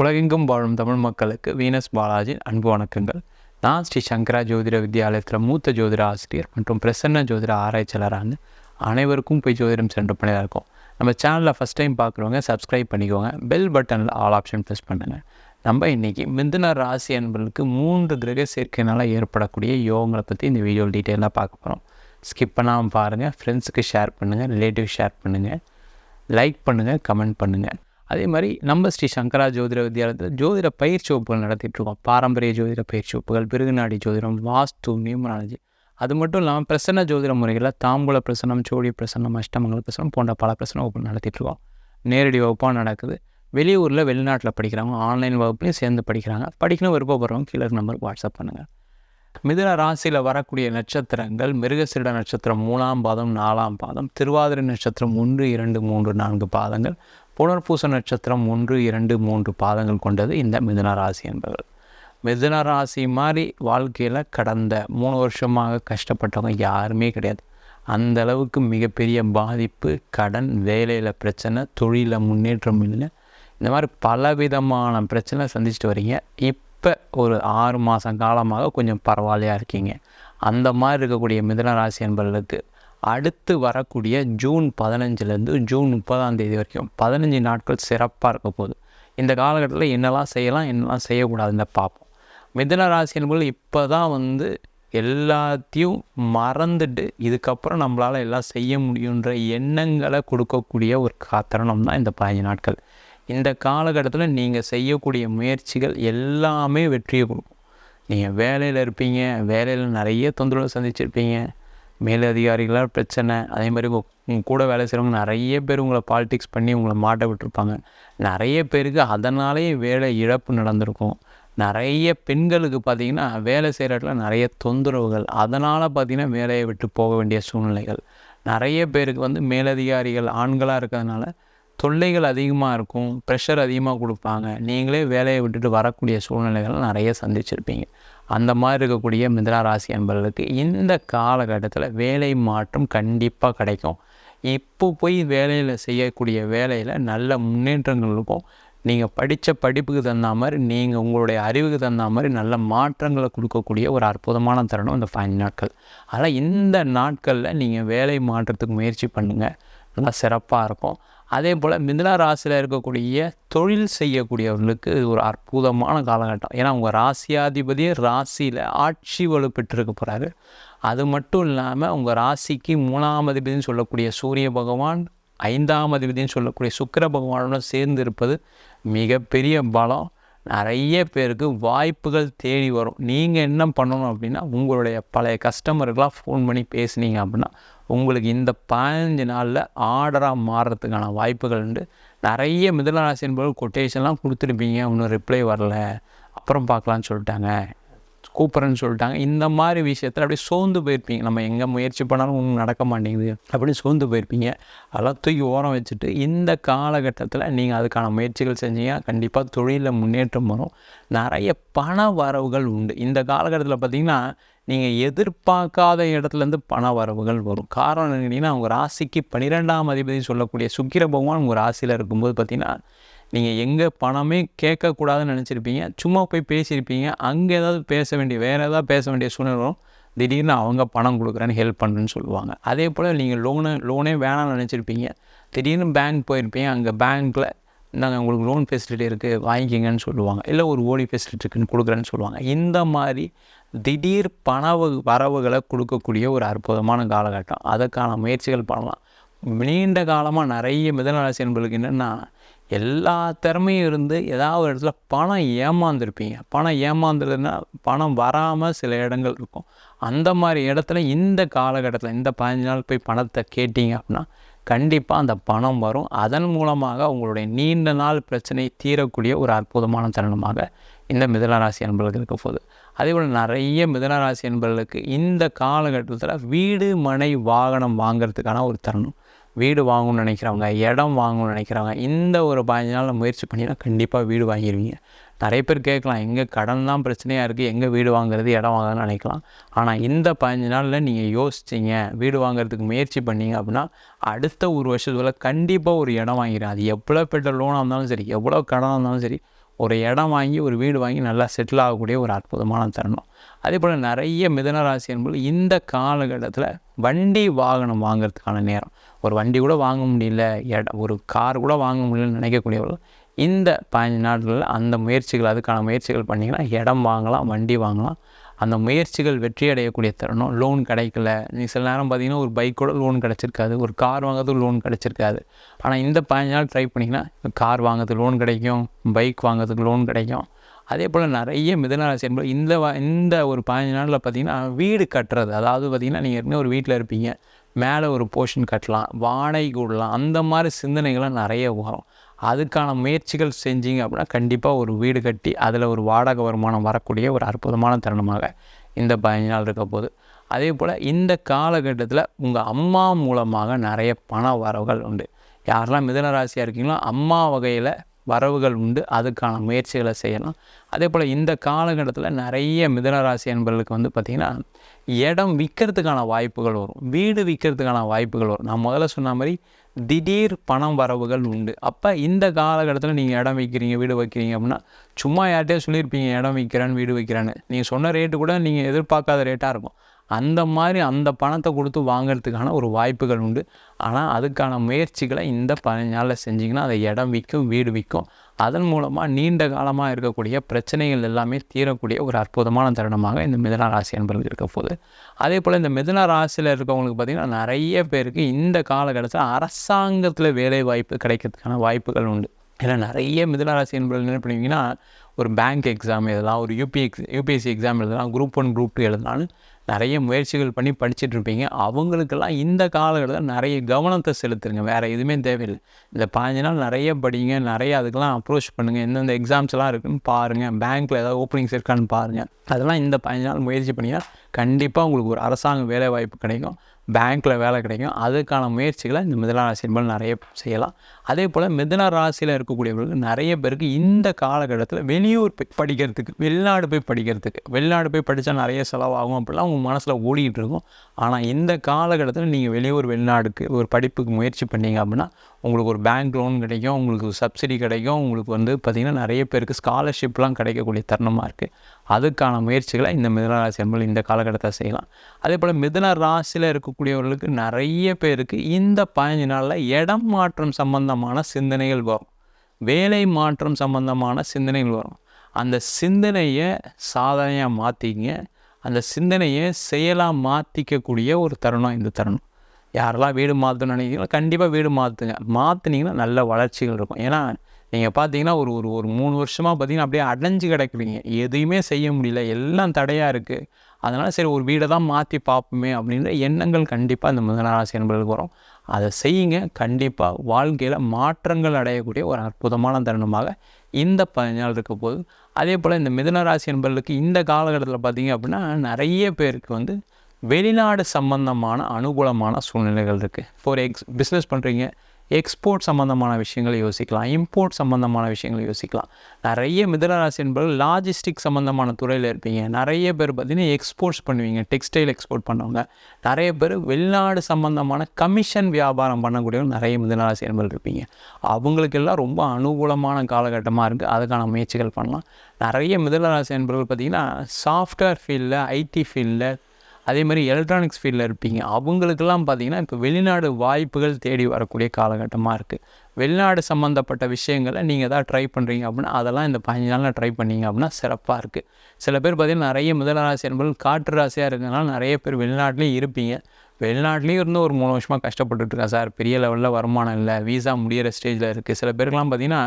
உலகெங்கும் வாழும் தமிழ் மக்களுக்கு வீனஸ் பாலாஜியின் அன்பு வணக்கங்கள். நான் ஸ்ரீ சங்கரா ஜோதிட வித்யாலயத்தில் மூத்த ஜோதிட ஆசிரியர் மற்றும் பிரசன்ன ஜோதிட ஆராய்ச்சியாளரான அனைவருக்கும் போய் ஜோதிடம் சென்று பண்ணியாக இருக்கும். நம்ம சேனலில் ஃபஸ்ட் டைம் பார்க்குறவங்க சப்ஸ்கிரைப் பண்ணிக்கோங்க. பெல் பட்டனில் ஆல் ஆப்ஷன் ப்ரெஸ் பண்ணுங்கள் நம்ம இன்றைக்கி மிதுன ராசி அன்பர்களுக்கு மூன்று கிரக சேர்க்கையினால் ஏற்படக்கூடிய யோகங்களை பற்றி இந்த வீடியோவில் டீட்டெயிலாக பார்க்க போகிறோம் ஸ்கிப் பண்ணாமல் பாருங்கள் ஃப்ரெண்ட்ஸுக்கு ஷேர் பண்ணுங்கள் ரிலேட்டிவ் ஷேர் பண்ணுங்கள் லைக் பண்ணுங்கள் கமெண்ட் பண்ணுங்கள் அதே மாதிரி நம்ம ஸ்ரீ சங்கரா ஜோதிட வித்யாலயத்தில் ஜோதிட பயிற்சி வகுப்புகள் நடத்திட்டுருக்கோம். பாரம்பரிய ஜோதிட பயிற்சி வகுப்புகள் பிருகுநாடி ஜோதிடம் வாஸ்து நியூமராலஜி. அது மட்டும் இல்லாமல் பிரசன்ன ஜோதிட முறைகளில் தாம்பூல பிரசனம் சோழி பிரசனம் அஷ்டமங்கல பிரசனம் போன்ற பல பிரசன வகுப்புகள் நடத்திட்டுருக்கோம். நேரடி வகுப்பாக நடக்குது. வெளியூரில் வெளிநாட்டில் படிக்கிறவங்க ஆன்லைன் வகுப்புலையும் சேர்ந்து படிக்கிறாங்க. படிக்கணும் விருப்பப்படுறவங்க கீழே நம்பருக்கு வாட்ஸ்அப் பண்ணுங்கள் மிதுன ராசியில் வரக்கூடிய நட்சத்திரங்கள் மிருகசிருட நட்சத்திரம் மூணாம் பாதம் நாலாம் பாதம் திருவாதிரை நட்சத்திரம் ஒன்று இரண்டு மூன்று நான்கு பாதங்கள். புனர்பூச நட்சத்திரம் ஒன்று இரண்டு மூன்று பாதங்கள் கொண்டது இந்த மிதுன ராசி என்பவர்கள். மிதுன ராசி மாதிரி வாழ்க்கையில் கடந்த மூணு வருஷமாக கஷ்டப்பட்டவங்க யாருமே கிடையாது. அந்த அளவுக்கு மிகப்பெரிய பாதிப்பு கடன் வேலையில் பிரச்சனை தொழிலில் முன்னேற்றம் இல்லை இந்த மாதிரி பலவிதமான பிரச்சனை சந்திச்சுட்டு வரீங்க. இப்போ ஒரு ஆறு மாதம் காலமாக கொஞ்சம் பரவாயில்லையாக இருக்கீங்க. அந்த மாதிரி இருக்கக்கூடிய மிதன ராசி என்பவர்களுக்கு அடுத்து வரக்கூடிய ஜூன் பதினஞ்சுலேருந்து ஜூன் முப்பதாம் தேதி வரைக்கும் பதினஞ்சு நாட்கள் சிறப்பாக இருக்க போகுது. இந்த காலகட்டத்தில் என்னெல்லாம் செய்யலாம் என்னெல்லாம் செய்யக்கூடாதுன்னு பார்ப்போம். மிதன ராசி என்பது இப்போ தான் வந்து எல்லாத்தையும் மறந்துட்டு இதுக்கப்புறம் நம்மளால் எல்லாம் செய்ய முடியுன்ற எண்ணங்களை கொடுக்கக்கூடிய ஒரு காத்தரணம் தான் இந்த பதினஞ்சு நாட்கள். இந்த காலகட்டத்தில் நீங்கள் செய்யக்கூடிய முயற்சிகள் எல்லாமே வெற்றியை கொடுக்கும். நீங்கள் வேலையில் இருப்பீங்க வேலையில் நிறைய தொந்தரவு சந்திச்சிருப்பீங்க. மேலதிகாரிகளாக பிரச்சனை அதே மாதிரி உங்கள் கூட வேலை செய்கிறவங்க நிறைய பேர் உங்களை பாலிடிக்ஸ் பண்ணி உங்களை மாட்ட விட்டுருப்பாங்க. நிறைய பேருக்கு அதனாலேயே வேலை இழப்பு நடந்திருக்கும். நிறைய பெண்களுக்கு பார்த்திங்கன்னா வேலை செய்கிற இடத்துல நிறைய தொந்தரவுகள். அதனால் பார்த்திங்கன்னா வேலையை விட்டு போக வேண்டிய சூழ்நிலைகள். நிறைய பேருக்கு வந்து மேலதிகாரிகள் ஆண்களாக இருக்கிறதுனால தொல்லைகள் அதிகமாக இருக்கும் ப்ரெஷர் அதிகமாக கொடுப்பாங்க. நீங்களே வேலையை விட்டுட்டு வரக்கூடிய சூழ்நிலைகள் நிறைய சந்திச்சிருப்பீங்க. அந்த மாதிரி இருக்கக்கூடிய மிதுன ராசி அன்பர்களுக்கு இந்த காலகட்டத்தில் வேலை மாற்றம் கண்டிப்பாக கிடைக்கும். இப்போ போய் வேலையில் செய்யக்கூடிய வேலையில் நல்ல முன்னேற்றங்கள் இருக்கும். நீங்கள் படித்த படிப்புக்கு தகுந்த மாதிரி நீங்கள் உங்களுடைய அறிவுக்கு தகுந்த மாதிரி நல்ல மாற்றங்களை கொடுக்கக்கூடிய ஒரு அற்புதமான தருணம் இந்த பதினஞ்சு நாட்கள். அதனால் இந்த நாட்களில் நீங்கள் வேலை மாற்றத்துக்கு முயற்சி பண்ணுங்கள் நல்லா சிறப்பாக இருக்கும். அதே போல் மிதுன ராசியில் இருக்கக்கூடிய தொழில் செய்யக்கூடியவர்களுக்கு இது ஒரு அற்புதமான காலகட்டம். ஏன்னா உங்கள் ராசியாதிபதியே ராசியில் ஆட்சி வலுப்பெற்றிருக்க போகிறாரு அது மட்டும் இல்லாமல் உங்கள் ராசிக்கு மூணாம் அதிபதினு சொல்லக்கூடிய சூரிய பகவான் ஐந்தாம் அதிபதினு சொல்லக்கூடிய சுக்கர பகவானுடன் சேர்ந்து இருப்பது மிகப்பெரிய பலம். நிறைய பேருக்கு வாய்ப்புகள் தேடி வரும். நீங்கள் என்ன பண்ணணும் அப்படின்னா உங்களுடைய பழைய கஸ்டமருக்கெலாம் ஃபோன் பண்ணி பேசுனீங்க அப்படின்னா உங்களுக்கு இந்த பதினஞ்சு நாளில் ஆர்டராக மாறுறதுக்கான வாய்ப்புகள் உண்டு. நிறைய மிதனராசி என்பவர்கள் கொட்டேஷன்லாம் கொடுத்துருப்பீங்க. இன்னும் ரிப்ளை வரல. அப்புறம் பார்க்கலான்னு சொல்லிட்டாங்க. கூப்பிட்றேன்னு சொல்லிட்டாங்க. இந்த மாதிரி விஷயத்தில் அப்படியே சோர்ந்து போயிருப்பீங்க. நம்ம எங்கே முயற்சி பண்ணாலும் ஒன்றும் நடக்க மாட்டேங்குது. அப்படின்னு சோர்ந்து போயிருப்பீங்க. அதெல்லாம் தூக்கி ஓரம் வச்சுட்டு இந்த காலகட்டத்தில் நீங்கள் அதுக்கான முயற்சிகள் செஞ்சீங்க. கண்டிப்பாக தொழிலில் முன்னேற்றம் வரும். நிறைய பண வரவுகள் உண்டு. இந்த காலகட்டத்தில் பார்த்திங்கன்னா நீங்கள் எதிர்பார்க்காத இடத்துலேருந்து பண வரவுகள் வரும். காரணம் என்னென்னா உங்கள் ராசிக்கு பன்னிரெண்டாம் அதிபதி சொல்லக்கூடிய சுக்கிர பகவான் உங்கள் ராசியில் இருக்கும்போது பார்த்திங்கன்னா நீங்கள் எங்கே பணமே கேட்கக்கூடாதுன்னு நினச்சிருப்பீங்க சும்மா போய் பேசியிருப்பீங்க அங்கே ஏதாவது பேச வேண்டிய வேறு ஏதாவது பேச வேண்டிய சூழ்நிலை வரும். திடீர்னு அவங்க பணம் கொடுக்குறேன்னு ஹெல்ப் பண்ணுறேன்னு சொல்லுவாங்க. அதே போல் நீங்கள் லோனு லோனே வேணாம்னு நினச்சிருப்பீங்க. திடீர்னு பேங்க் போயிருப்பீங்க அங்கே பேங்க்கில் நாங்கள் உங்களுக்கு லோன் ஃபெசிலிட்டி இருக்குது வாங்கிக்கிங்கன்னு சொல்லுவாங்க. இல்லை ஒரு ஓடி ஃபெசிலிட்டி இருக்குன்னு கொடுக்குறேன்னு சொல்லுவாங்க. இந்த மாதிரி திடீர் பண வரவுகளை கொடுக்கக்கூடிய ஒரு அற்புதமான காலகட்டம். அதற்கான முயற்சிகள் பண்ணலாம். நீண்ட காலமாக நிறைய மிதனராசி என்பதுக்கு என்னென்னா எல்லா திறமையும் இருந்து ஏதாவது ஒரு இடத்துல பணம் ஏமாந்துருப்பீங்க. பணம் ஏமாந்துருதுன்னா பணம் வராமல் சில இடங்கள் இருக்கும். அந்த மாதிரி இடத்துல இந்த காலகட்டத்தில் இந்த பதினஞ்சு நாள் போய் பணத்தை கேட்டிங்க அப்படின்னா கண்டிப்பாக அந்த பணம் வரும். அதன் மூலமாக உங்களுடைய நீண்ட நாள் பிரச்சனை தீரக்கூடிய ஒரு அற்புதமான தருணமாக இந்த மிதனராசி அன்பர்களுக்கு இருக்க போகுது. அதே போல் நிறைய மிதனராசி அன்பர்களுக்கு இந்த காலகட்டத்தில் வீடு மனை வாகனம் வாங்கிறதுக்கான ஒரு தருணம். வீடு வாங்கணும்னு நினைக்கிறவங்க இடம் வாங்கணும்னு நினைக்கிறவங்க இந்த ஒரு பதினஞ்சு நாளில் முயற்சி பண்ணினா கண்டிப்பாக வீடு வாங்கிடுவீங்க நிறைய பேர் கேட்கலாம் எங்கே கடன் தான் பிரச்சனையாக இருக்குது எங்கே வீடு வாங்குறது இடம் வாங்குறதுன்னு நினைக்கலாம். ஆனால் இந்த பதினஞ்சு நாளில் நீங்கள் யோசிச்சிங்க வீடு வாங்குறதுக்கு முயற்சி பண்ணீங்க அப்படின்னா அடுத்த ஒரு வருஷத்துல கண்டிப்பாக ஒரு இடம் வாங்கிடும் அது எவ்வளோ பெற்ற லோனாக இருந்தாலும் சரி எவ்வளோ கடனாக இருந்தாலும் சரி ஒரு இடம் வாங்கி ஒரு வீடு வாங்கி நல்லா செட்டில் ஆகக்கூடிய ஒரு அற்புதமான தருணம். அதே போல் நிறைய மிதன ராசி என்பது இந்த காலகட்டத்தில் வண்டி வாகனம் வாங்குறதுக்கான நேரம். ஒரு வண்டி கூட வாங்க முடியல இடம் ஒரு கார் கூட வாங்க முடியலன்னு நினைக்கக்கூடியவர்கள் இந்த பதினஞ்சு நாட்களில் அந்த முயற்சிகள் அதுக்கான முயற்சிகள் பண்ணிங்கன்னா இடம் வாங்கலாம் வண்டி வாங்கலாம். அந்த முயற்சிகள் வெற்றி அடையக்கூடிய தருணம். லோன் கிடைக்கல. நீ சில நேரம் பார்த்தீங்கன்னா ஒரு பைக் கூட லோன் கிடச்சிருக்காது ஒரு கார் வாங்குறதுக்கு லோன் கிடச்சிருக்காது. ஆனால் இந்த பதினஞ்சு நாள் ட்ரை பண்ணிங்கன்னா கார் வாங்குறதுக்கு லோன் கிடைக்கும் பைக் வாங்குறதுக்கு லோன் கிடைக்கும். அதே போல் நிறைய மிதனராசி என்பது இந்த வ இந்த ஒரு பதினஞ்சு நாளில் பார்த்தீங்கன்னா வீடு கட்டுறது. அதாவது பார்த்தீங்கன்னா நீங்கள் ஏற்கனவே ஒரு வீட்டில் இருப்பீங்க. மேலே ஒரு போர்ஷன் கட்டலாம். வாடகை கூடலாம். அந்த மாதிரி சிந்தனைகள்லாம் நிறைய வரும். அதுக்கான முயற்சிகள் செஞ்சீங்க அப்படின்னா கண்டிப்பாக ஒரு வீடு கட்டி அதில் ஒரு வாடகை வருமானம் வரக்கூடிய ஒரு அற்புதமான தருணமாக இந்த பதினஞ்சு நாள் இருக்க போது அதே போல் இந்த காலகட்டத்தில் உங்கள் அம்மா மூலமாக நிறைய பண வரவுகள் உண்டு. யாரெல்லாம் மிதனராசியாக இருக்கீங்களோ அம்மா வகையில் வரவுகள் உண்டு. அதுக்கான முயற்சிகளை செய்யலாம். அதே போல் இந்த காலகட்டத்தில் நிறைய மிதனராசி என்பவர்களுக்கு வந்து பார்த்திங்கன்னா இடம் விற்கிறதுக்கான வாய்ப்புகள் வரும். வீடு விற்கிறதுக்கான வாய்ப்புகள் வரும். நான் முதல்ல சொன்ன மாதிரி திடீர் பணம் வரவுகள் உண்டு. அப்போ இந்த காலகட்டத்தில் நீங்கள் இடம் வைக்கிறீங்க வீடு வைக்கிறீங்க அப்படின்னா சும்மா யார்கிட்டயே சொல்லியிருப்பீங்க இடம் விற்கிறேன்னு வீடு வைக்கிறேன்னு. நீங்கள் சொன்ன ரேட்டு கூட நீங்கள் எதிர்பார்க்காத ரேட்டாக இருக்கும். அந்த மாதிரி அந்த பணத்தை கொடுத்து வாங்கிறதுக்கான ஒரு வாய்ப்புகள் உண்டு. ஆனால் அதுக்கான முயற்சிகளை இந்த பதினஞ்சு நாளில் செஞ்சிங்கன்னா அதை இடம் விற்கும் வீடு விற்கும். அதன் மூலமாக நீண்ட காலமாக இருக்கக்கூடிய பிரச்சனைகள் எல்லாமே தீரக்கூடிய ஒரு அற்புதமான தருணமாக இந்த மிதன ராசி என்பது இருக்க போகுது. அதே போல் இந்த மிதன ராசியில் இருக்கவங்களுக்கு பார்த்திங்கன்னா நிறைய பேருக்கு இந்த காலகட்டத்தில் அரசாங்கத்தில் வேலை வாய்ப்பு கிடைக்கிறதுக்கான வாய்ப்புகள் உண்டு. ஏன்னா நிறைய மிதன ராசி என்பது என்ன பண்ணுவீங்கன்னா ஒரு பேங்க் எக்ஸாம் எழுதலாம் ஒரு யூபி எக்ஸ் யூபிஎஸ்சி எக்ஸாம் எழுதலாம் குரூப் ஒன் குரூப் டூ எழுதலாம்னு நிறைய முயற்சிகள் பண்ணி படிச்சுட்ருப்பீங்க அவங்களுக்கெல்லாம் இந்த காலகட்டத்தில் நிறைய கவனத்தை செலுத்துருங்க வேறு எதுவுமே தேவையில்லை. இந்த பதினஞ்சு நாள் நிறைய படிங்க நிறைய அதுக்கெல்லாம் அப்ரோச் பண்ணுங்கள் எந்தெந்த எக்ஸாம்ஸ்லாம் இருக்குன்னு பாருங்கள் பேங்க்கில் ஏதாவது ஓப்பனிங்ஸ் இருக்கான்னு பாருங்கள் அதெல்லாம் இந்த பதினஞ்சு நாள் முயற்சி பண்ணிங்கன்னா கண்டிப்பாக உங்களுக்கு ஒரு அரசாங்க வேலைவாய்ப்பு கிடைக்கும். பேங்க்கில் வேலை கிடைக்கும். அதுக்கான முயற்சிகளை இந்த மிதன ராசி என்பது நிறைய செய்யலாம். அதே போல் மிதன ராசியில் இருக்கக்கூடியவர்களுக்கு நிறைய பேருக்கு இந்த காலகட்டத்தில் வெளியூர் போய் படிக்கிறதுக்கு வெளிநாடு போய் படிக்கிறதுக்கு வெளிநாடு போய் படித்தா நிறைய செலவாகும் அப்படிலாம் உங்கள் மனசில் ஓடிக்கிட்டு இருக்கும். ஆனால் இந்த காலகட்டத்தில் நீங்கள் வெளியூர் வெளிநாடுக்கு ஒரு படிப்புக்கு முயற்சி பண்ணீங்க அப்படின்னா உங்களுக்கு ஒரு பேங்க் லோன் கிடைக்கும் உங்களுக்கு சப்சிடி கிடைக்கும் உங்களுக்கு வந்து பார்த்திங்கன்னா நிறைய பேருக்கு ஸ்காலர்ஷிப்லாம் கிடைக்கக்கூடிய தருணமாக இருக்குது அதுக்கான முயற்சிகளை இந்த மிதன ராசி என்பது இந்த காலகட்டத்தை செய்யலாம். அதே போல் மிதன ராசியில் இருக்கக்கூடியவர்களுக்கு நிறைய பேருக்கு இந்த பதினஞ்சு நாளில் இடம் மாற்றம் சம்பந்தமான சிந்தனைகள் வரும். வேலை மாற்றம் சம்பந்தமான சிந்தனைகள் வரும். அந்த சிந்தனையை சாதனையாக மாற்றிங்க அந்த சிந்தனையை செயலாக மாற்றிக்கக்கூடிய ஒரு தருணம் இந்த தருணம். யாரெல்லாம் வீடு மாற்றணும்னு நினைக்கிறீங்களோ கண்டிப்பாக வீடு மாற்றுங்க மாற்றினீங்கன்னா நல்ல வளர்ச்சிகள் இருக்கும். ஏன்னா நீங்கள் பார்த்தீங்கன்னா ஒரு ஒரு ஒரு மூணு வருஷமாக பார்த்தீங்கன்னா அப்படியே அடைஞ்சு கிடக்குறீங்க. எதையுமே செய்ய முடியல. எல்லாம் தடையாக இருக்குது அதனால் சரி ஒரு வீடை தான் மாற்றி பார்ப்போமே அப்படின்ற எண்ணங்கள் கண்டிப்பாக இந்த மிதனராசி என்பதுக்கு வரும். அதை செய்யுங்க. கண்டிப்பாக வாழ்க்கையில் மாற்றங்கள் அடையக்கூடிய ஒரு அற்புதமான தருணமாக இந்த பதினாள் இருக்க போது அதே போல் இந்த மிதனராசி என்பவர்களுக்கு இந்த காலகட்டத்தில் பார்த்திங்க அப்படின்னா நிறைய பேருக்கு வந்து வெளிநாடு சம்பந்தமான அனுகூலமான சூழ்நிலைகள் இருக்குது ஃபார் எக்ஸ் பிஸ்னஸ் பண்ணுறீங்க எக்ஸ்போர்ட் சம்மந்தமான விஷயங்களை யோசிக்கலாம் இம்போர்ட் சம்மந்தமான விஷயங்களை யோசிக்கலாம். நிறைய மிதனராசி என்பவர்கள் லாஜிஸ்டிக் சம்மந்தமான துறையில் இருப்பீங்க. நிறைய பேர் பார்த்தீங்கன்னா எக்ஸ்போர்ட்ஸ் பண்ணுவீங்க டெக்ஸ்டைல் எக்ஸ்போர்ட் பண்ணுவாங்க. நிறைய பேர் வெளிநாடு சம்மந்தமான கமிஷன் வியாபாரம் பண்ணக்கூடியவங்க நிறைய மிதனராசி என்பவர்கள் இருப்பீங்க. அவங்களுக்கெல்லாம் ரொம்ப அனுகூலமான காலகட்டமாக இருக்குது அதுக்கான முயற்சிகள் பண்ணலாம். நிறைய மிதனராசி என்பவர்கள் பார்த்திங்கன்னா சாஃப்ட்வேர் ஃபீல்டில் ஐடி ஃபீல்டில் அதே மாதிரி எலக்ட்ரானிக்ஸ் ஃபீல்டில் இருப்பீங்க. அவங்களுக்கெல்லாம் பார்த்தீங்கன்னா இப்போ வெளிநாடு வாய்ப்புகள் தேடி வரக்கூடிய காலகட்டமாக இருக்குது வெளிநாடு சம்மந்தப்பட்ட விஷயங்களை நீங்கள் எதாவது ட்ரை பண்ணுறீங்க அப்படின்னா அதெல்லாம் இந்த பதினஞ்சு நாளில் ட்ரை பண்ணீங்க அப்படின்னா சிறப்பாக இருக்குது சில பேர் பார்த்திங்கன்னா நிறைய முதல் ராசி என்பது காற்று ராசியாக இருக்கிறதுனால நிறைய பேர் வெளிநாட்டிலையும் இருப்பீங்க. வெளிநாட்டிலையும் இருந்து ஒரு மூணு வருஷமாக கஷ்டப்பட்டுருக்கேன் சார். பெரிய லெவலில் வருமானம் இல்லை. வீசா முடியிற ஸ்டேஜில் இருக்குது சில பேருக்கெல்லாம் பார்த்திங்கன்னா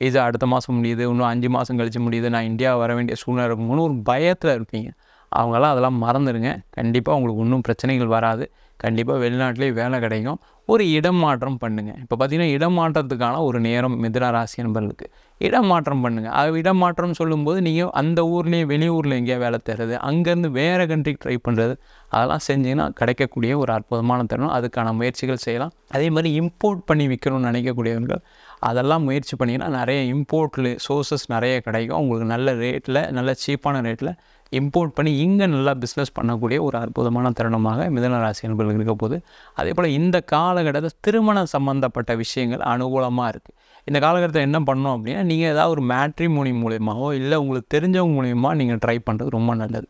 வீசா அடுத்த மாதம் முடியுது. இன்னும் அஞ்சு மாதம் கழிச்சு முடியுது. நான் இந்தியா வர வேண்டிய சூழ்நிலை இருக்கும்னு ஒரு பயத்தில் இருப்பீங்க. அவங்களாம் அதெல்லாம் மறந்துடுங்க கண்டிப்பாக உங்களுக்கு ஒன்றும் பிரச்சனைகள் வராது. கண்டிப்பாக வெளிநாட்டிலே வேலை கிடைக்கும். ஒரு இடம் மாற்றம் பண்ணுங்கள் இப்போ பார்த்தீங்கன்னா இடம் மாற்றத்துக்கான ஒரு நேரம் மிதுன ராசி என்பர்களுக்கு இடம் மாற்றம் பண்ணுங்கள் அது இடம் மாற்றம் சொல்லும்போது நீங்கள் அந்த ஊர்லேயே வெளியூரில் எங்கேயா வேலை தருது அங்கேருந்து வேறு கண்ட்ரிக்கு ட்ரை பண்ணுறது அதெல்லாம் செஞ்சிங்கன்னா கிடைக்கக்கூடிய ஒரு அற்புதமான தருணம். அதுக்கான முயற்சிகள் செய்யலாம். அதே மாதிரி இம்போர்ட் பண்ணி விற்கணும்னு நினைக்கக்கூடியவர்கள் அதெல்லாம் முயற்சி பண்ணிங்கன்னா நிறைய இம்போர்ட்டில் சோர்சஸ் நிறைய கிடைக்கும். உங்களுக்கு நல்ல ரேட்டில் நல்ல சீப்பான ரேட்டில் இம்போர்ட் பண்ணி இங்கே நல்லா பிஸ்னஸ் பண்ணக்கூடிய ஒரு அற்புதமான தருணமாக மிதன ராசி என்பவர்களுக்கு இருக்க போது அதே போல் இந்த காலகட்டத்தில் திருமணம் சம்மந்தப்பட்ட விஷயங்கள் அனுகூலமாக இருக்குது இந்த காலகட்டத்தில் என்ன பண்ணோம் அப்படின்னா நீங்கள் ஏதாவது ஒரு மேட்ரிமோனி மூலியமாகவோ இல்லை உங்களுக்கு தெரிஞ்சவங்க மூலியமாக நீங்கள் ட்ரை பண்ணுறது ரொம்ப நல்லது.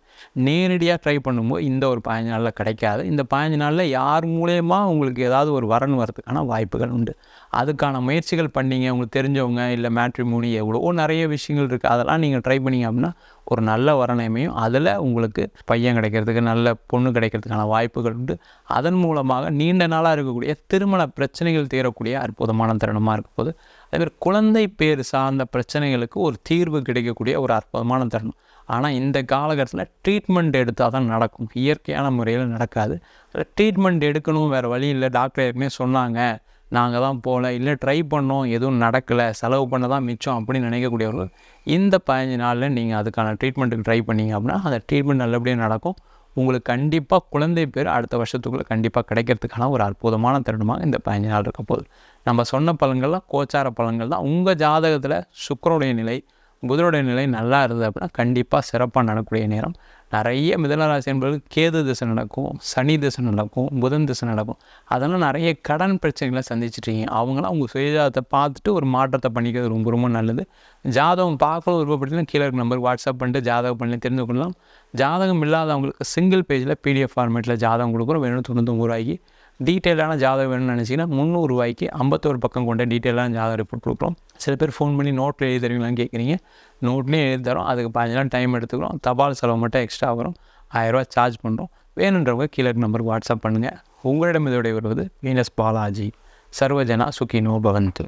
நேரடியாக ட்ரை பண்ணும்போது இந்த ஒரு பதினஞ்சு நாளில் கிடைக்காது. இந்த பதினஞ்சு நாளில் யார் மூலயமா உங்களுக்கு ஏதாவது ஒரு வரன் வரதுக்கான வாய்ப்புகள் உண்டு. அதுக்கான முயற்சிகள் பண்ணீங்க உங்களுக்கு தெரிஞ்சவங்க இல்லை மேட்ரிமோனி எவ்வளோ நிறைய விஷயங்கள் இருக்குது அதெல்லாம் நீங்கள் ட்ரை பண்ணீங்க அப்படின்னா ஒரு நல்ல வரணைமையும் அதில் உங்களுக்கு பையன் கிடைக்கிறதுக்கு நல்ல பொண்ணு கிடைக்கிறதுக்கான வாய்ப்புகள் உண்டு. அதன் மூலமாக நீண்ட நாளாக இருக்கக்கூடிய திருமண பிரச்சனைகள் தீரக்கூடிய அற்புதமான தருணமாக இருக்க போது அதேமாதிரி குழந்தை பேர் சார்ந்த பிரச்சனைகளுக்கு ஒரு தீர்வு கிடைக்கக்கூடிய ஒரு அற்புதமான தருணம். ஆனால் இந்த காலகட்டத்தில் ட்ரீட்மெண்ட் எடுத்தால் தான் நடக்கும். இயற்கையான முறையில் நடக்காது. ட்ரீட்மெண்ட் எடுக்கணும் வேறு வழி இல்லை. டாக்டர் ஏற்கனவே சொன்னாங்க. நாங்கள் தான் போகல இல்லை ட்ரை பண்ணோம் எதுவும் நடக்கலை செலவு பண்ண தான் மிச்சம் அப்படின்னு நினைக்கக்கூடியவர்கள் இந்த பதினஞ்சு நாளில் நீங்கள் அதுக்கான ட்ரீட்மெண்ட்டுக்கு ட்ரை பண்ணீங்க அப்படின்னா அந்த ட்ரீட்மெண்ட் நல்லபடியாக நடக்கும். உங்களுக்கு கண்டிப்பாக குழந்தை பேர் அடுத்த வருஷத்துக்குள்ளே கண்டிப்பாக கிடைக்கிறதுக்கான ஒரு அற்புதமான தருணமாக இந்த பதினஞ்சு நாள் இருக்க போகுது. நம்ம சொன்ன பழங்கள்லாம் கோச்சார பழங்கள் தான் உங்கள் ஜாதகத்தில் சுக்கரனுடைய நிலை புதனுடைய நிலை நல்லா இருந்தது அப்படின்னா கண்டிப்பாக சிறப்பாக நடக்கக்கூடிய நேரம். நிறைய மிதனராசி என்பது கேது திசை நடக்கும் சனி திசை நடக்கும் புதன் திசை நடக்கும். அதெல்லாம் நிறைய கடன் பிரச்சனைகளை சந்திச்சிட்ருக்கீங்க அவங்களாம் உங்கள் சுயஜாதத்தை பார்த்துட்டு ஒரு மாற்றத்தை பண்ணிக்கிறது ரொம்ப ரொம்ப நல்லது. ஜாதகம் பார்க்கணும் விருப்பப்பட்டீங்கன்னா கீழே இருக்க நம்பருக்கு வாட்ஸ்அப் பண்ணிட்டு ஜாதகம் பண்ணி தெரிந்து கொள்ளலாம். ஜாதகம் இல்லாதவங்களுக்கு சிங்கிள் பேஜில் பிடிஎஃப் ஃபார்மேட்டில் ஜாதகம் கொடுக்குறோம். வேணும் தொண்ணூத்தொம்பது ரூபாய்க்கு டீட்டெயிலான ஜாதகம் வேணும்னு நினச்சிங்கன்னா முந்நூறுரூவாய்க்கு ஐம்பத்தோரு பக்கம் கொண்ட டீட்டெயிலான ஜாதகம் ரிப்போர்ட் கொடுக்குறோம். சில பேர் ஃபோன் பண்ணி நோட்டில் எழுதி தருவீங்களான்னு கேட்குறீங்க நோட்லேயும் எழுதி தரோம் அதுக்கு பதினஞ்சு நாள் டைம் எடுத்துக்கிறோம். தபால் செலவு மட்டும் எக்ஸ்ட்ரா வரும் ஆயிரரூவா சார்ஜ் பண்ணுறோம் வேணுன்றவங்க கீழே நம்பருக்கு வாட்ஸ்அப் பண்ணுங்கள் உங்களிடம் இதோடைய வருவது வீனஸ் பாலாஜி. சர்வஜனா சுகினோ பவந்து.